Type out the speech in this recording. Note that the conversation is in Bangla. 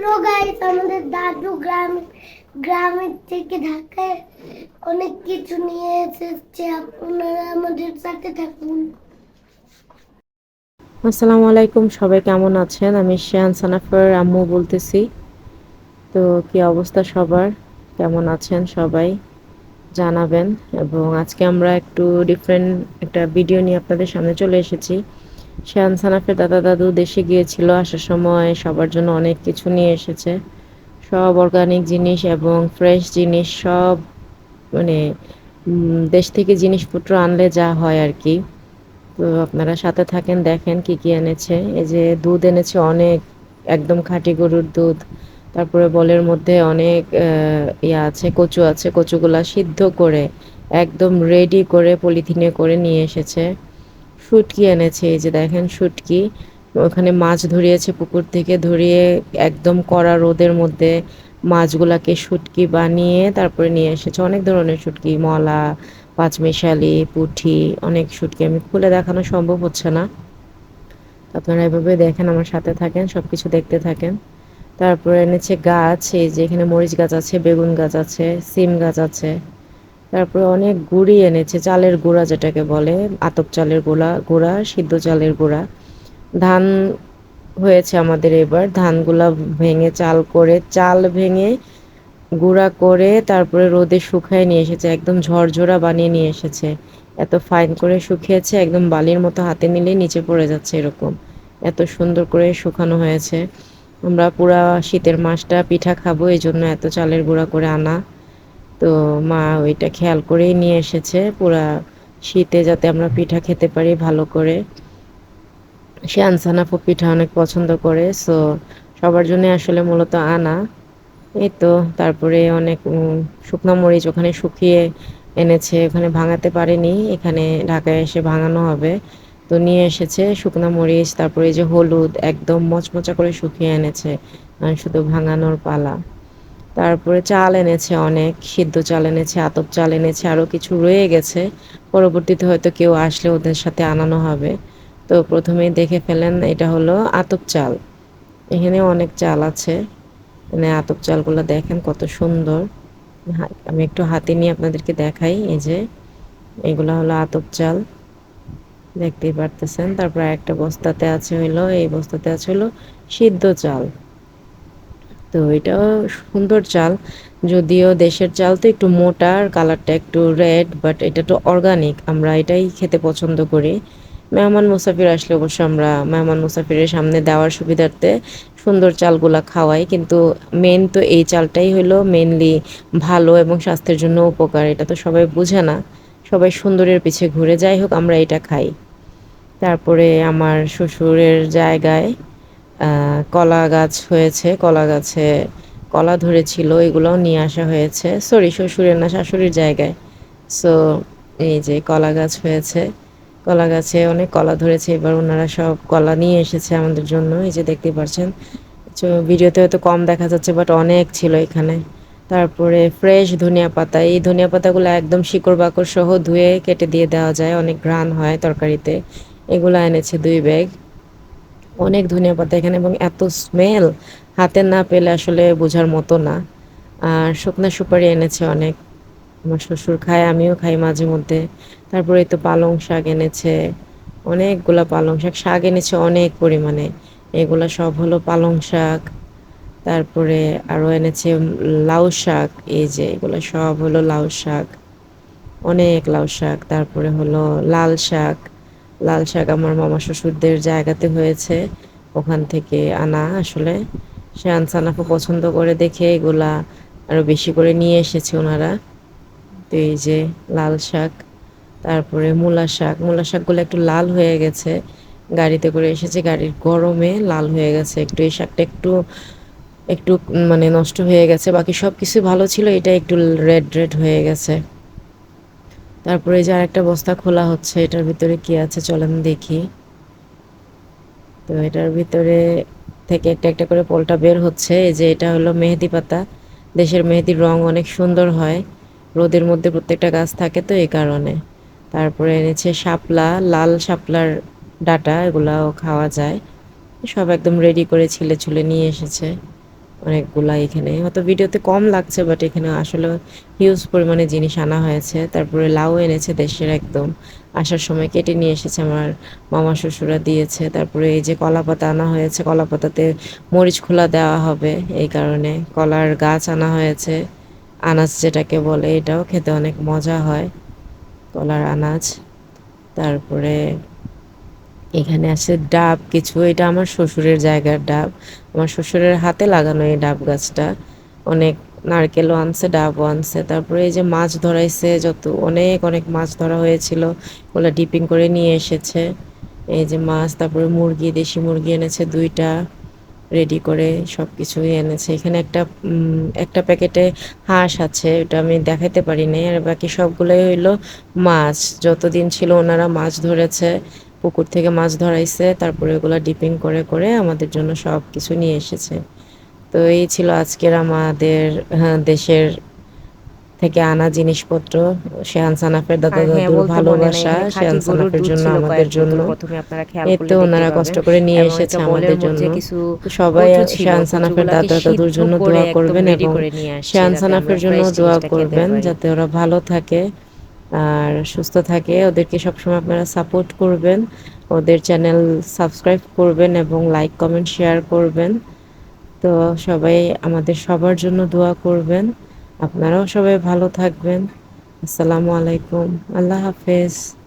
হ্যালো গাইস আমাদের দাদু গ্রাম, গ্রামের থেকে ঢাকায় অনেক কিছু নিয়ে এসেছে। আপনারা আমাদের সাথে থাকুন। আসসালামু আলাইকুম, সবাই কেমন আছেন? আমি শিয়ান সানাফার আম্মু বলতেছি। তো কি অবস্থা সবার? কেমন আছেন সবাই? জানাবেন। এবং আজকে আমরা একটু ডিফারেন্ট একটা ভিডিও নিয়ে আপনাদের সামনে চলে এসেছি। শিয়ান সানাফের দাদা দাদু দেশে গিয়েছিল, আসার সময় সবার জন্য অনেক কিছু নিয়ে এসেছে। সব অর্গানিক জিনিস এবং ফ্রেশ জিনিস, সব মানে দেশ থেকে জিনিসপত্র আনলে যা হয় আর কি তো আপনারা সাথে থাকেন, দেখেন কি কি এনেছে। এই যে দুধ এনেছে অনেক, একদম খাঁটি গরুর দুধ। তারপরে বলের মধ্যে অনেক ইয়া আছে, কচু আছে, কচুগুলা সিদ্ধ করে, একদম রেডি করে পলিথিনে করে নিয়ে এসেছে। শুটকি এনেছে, এই যে দেখেন শুটকি। ওখানে মাছ ধরিয়েছে পুকুর থেকে, ধরিয়ে একদম কড়া রোদের মধ্যে মাছগুলাকে শুটকি বানিয়ে তারপরে নিয়ে এসেছে। অনেক ধরনের শুটকি, মলা, পাঁচমিশালি পুঁটি অনেক শুটকি। আমি খুলে দেখানো সম্ভব হচ্ছে না। আপনারা এভাবে দেখেন, আমার সাথে থাকেন সব কিছু দেখতে থাকেন। তারপরে এনেছে গাছ, এই যে এখানে মরিচ গাছ আছে, বেগুন গাছ আছে, সিম গাছ আছে। তারপরে অনেক গুড়ি এনেছে, চালের গুঁড়া যেটাকে বলে, আতপ চালের গুঁড়া গুঁড়া, সিদ্ধ চালের গুঁড়া। ধান হয়েছে আমাদের এবার, ধানগুলা ভেঙে চাল করে, চাল ভেঙে গুঁড়া করে তারপরে রোদে শুকায় নিয়ে এসেছে, একদম ঝরঝরা বানিয়ে নিয়ে এসেছে। এত ফাইন করে শুকিয়েছে, একদম বালির মতো হাতে নিলেই নিচে পড়ে যাচ্ছে এরকম। এত সুন্দর করে শুকানো হয়েছে। আমরা পুরা শীতের মাসটা পিঠা খাব, এই জন্য এত চালের গুঁড়া করে আনা। তো মা ওইটা খেয়াল করেই নিয়ে এসেছে পুরা শীতে যাতে আমরা পিঠা খেতে পারি ভালো করে। সে আনসানাফু পিঠা অনেক পছন্দ করে সো সবার জন্য আসলে মূলত আনা। এই তো, তারপরে অনেক শুকনো মরিচ ওখানে শুকিয়ে এনেছে, ওখানে ভাঙাতে পারেনি, এখানে ঢাকায় এসে ভাঙানো হবে। তো নিয়ে এসেছে শুকনো মরিচ, তারপরে যে হলুদ একদম মচমচা করে শুকিয়ে এনেছে শুধু ভাঙানোর পালা। তারপরে চাল এনেছে অনেক, সিদ্ধ চাল এনেছে, আতপ চাল এনেছে, আরও কিছু রয়ে গেছে। পরবর্তীতে হয়তো কেউ আসলে ওদের সাথে আনানো হবে। তো প্রথমেই দেখে ফেলেন এটা হলো আতপ চাল। এখানে অনেক চাল আছে। মানে আতপ চালগুলো দেখেন কত সুন্দর। আমি একটু হাতে নিয়ে আপনাদেরকে দেখাই, এই যে, এগুলো হলো আতপ চাল। দেখতেই পারতেছেন। তারপর একটা বস্তাতে আছে হইল, এই বস্তাতে আছে হলো সিদ্ধ চাল। তো এটাও সুন্দর চাল। যদিও দেশের চাল তো একটু মোটা আর কালারটা একটু রেড বাট এটা তো অর্গানিক আমরা এটাই খেতে পছন্দ করি। মেহমান মুসাফির আসলে অবশ্য আমরা মেহমান মুসাফিরের সামনে দেওয়ার সুবিধার্থে সুন্দর চালগুলা খাওয়াই, কিন্তু মেন তো এই চালটাই হলো মেনলি ভালো এবং স্বাস্থ্যের জন্য উপকার, এটা তো সবাই বুঝে না। সবাই সুন্দরের পিছে ঘুরে যাই হোক, আমরা এটা খাই। তারপরে আমার শ্বশুরের জায়গায় কলা গাছ হয়েছে, কলা গাছে কলা ধরেছিল, এগুলোও নিয়ে আসা হয়েছে। সরি শ্বশুরের না, শাশুড়ির জায়গায়। সো এই যে কলা গাছ হয়েছে, কলা গাছে অনেক কলা ধরেছে, এবার ওনারা সব কলা নিয়ে এসেছে আমাদের জন্য। এই যে দেখতে পাচ্ছেন ভিডিওতে হয়তো কম দেখা যাচ্ছে বাট অনেক ছিল এখানে। তারপরে ফ্রেশ ধনিয়া পাতা, এই ধনিয়া পাতাগুলো একদম শিকড় বাকড় সহ ধুয়ে কেটে দিয়ে দেওয়া যায়, অনেক ঘ্রাণ হয় তরকারিতে। এগুলো এনেছে দুই ব্যাগ অনেক ধনিয়া পাতা এখানে এবং এত স্মেল হাতে না পেলে আসলে বোঝার মতো না। আর শুকনা সুপারি এনেছে অনেক। আমার শ্বশুর খায়, আমিও খাই মাঝে মধ্যে। তারপরে তো পালং শাক এনেছে, অনেকগুলা পালং শাক। শাক এনেছে অনেক পরিমাণে। এগুলো সব হলো পালং শাক। তারপরে আরও এনেছে লাউ শাক, এই যে এগুলো সব হলো লাউ শাক। অনেক লাউ শাক। তারপরে হলো লাল শাক। লাল শাক আমার মামা শ্বশুরদের জায়গাতে হয়েছে। ওখান থেকে আনা আসলে। সে আনসানাফু পছন্দ করে দেখে এগুলা আরও বেশি করে নিয়ে এসেছে ওনারা। তো এই যে লাল শাক, তারপরে মূলা শাক। মূলা শাকগুলো একটু লাল হয়ে গেছে। গাড়িতে করে এসেছে, গাড়ির গরমে লাল হয়ে গেছে। একটু এই শাকটা একটু একটু মানে নষ্ট হয়ে গেছে। বাকি সব কিছু ভালো ছিল, এটা একটু রেড রেড হয়ে গেছে। তারপরে যে আরেকটা বস্তা খোলা হচ্ছে, এটার ভিতরে কি আছে চলেন দেখি। তো এটার ভিতরে থেকে একটা একটা করে পোলটা বের হচ্ছে, এই যে এটা হলো মেহেদি পাতা। দেশের মেহেদির রং অনেক সুন্দর হয়, রোদের মধ্যে প্রত্যেকটা গাছ থাকে তো এই কারণে। তারপরে এনেছে শাপলা, লাল শাপলার ডাটা, এগুলাও খাওয়া যায়। সব একদম রেডি করে ছিলে ছুলে নিয়ে এসেছে। অনেকগুলা এখানে। হয়তো ভিডিওতে কম লাগছে বাট এখানে আসলে হিউজ পরিমাণে জিনিস আনা হয়েছে। তারপরে লাউ এনেছে দেশের একদম। আসার সময় কেটে নিয়ে এসেছে আমার মামা শ্বশুরা দিয়েছে। তারপরে এই যে কলা পাতা আনা হয়েছে, কলা পাতাতে মরিচ খোলা দেওয়া হবে। এই কারণে কলার গাছ আনা হয়েছে। আনাজ যেটাকে বলে, এটাও খেতে অনেক মজা হয়। কলার আনাজ। তারপরে এখানে আছে ডাব, কিছু এটা আমার শ্বশুরের জায়গার ডাব। আমার শ্বশুরের হাতে লাগানো এই ডাব গাছটা। অনেক নারকেলও আনছে, ডাবও আনছে। তারপরে এই যে মাছ ধরাইছে, যত অনেক অনেক মাছ ধরা হয়েছিল, ওগুলো ডিপিং করে নিয়ে এসেছে। এই যে মাছ, তারপরে মুরগি, দেশি মুরগি এনেছে দুইটা, রেডি করে সব কিছুই এনেছে। এখানে একটা একটা প্যাকেটে হাঁস আছে, ওটা আমি দেখাতে পারি নাই। আর বাকি সবগুলোই হইল মাছ। যতদিন ছিল ওনারা মাছ ধরেছে পুকুর থেকে মাছ ধরাইছে তারপরে ওগুলো ডিপিং করে করে আমাদের জন্য সব কিছু নিয়ে এসেছে তো এই ছিল আজকের আমাদের হ্যাঁ, দেশের থেকে আনা জিনিসপত্র শেহান সানাফের দাদা হ্যাঁ, দাদুর মনে ভালোবাসা শেহান সানাফের জন্য আমাদের জন্য বোতল, প্রথমে আপনারা খেয়াল এই করলে তো ওনারা কষ্ট করে নিয়ে এসেছে আমাদের জন্য সবাই শেহান সানাফের দাদা দাদুর জন্য দোয়া করবেন এবং শেহান সানাফের জন্য দোয়া করবেন যাতে ওরা ভালো থাকে আর সুস্থ থাকে। ওদেরকে সবসময় আপনারা সাপোর্ট করবেন। ওদের চ্যানেল সাবস্ক্রাইব করবেন এবং লাইক কমেন্ট শেয়ার করবেন। তো সবাই আমাদের সবার জন্য দোয়া করবেন। আপনারাও সবাই ভালো থাকবেন। আসসালামু আলাইকুম। আল্লাহ হাফেজ।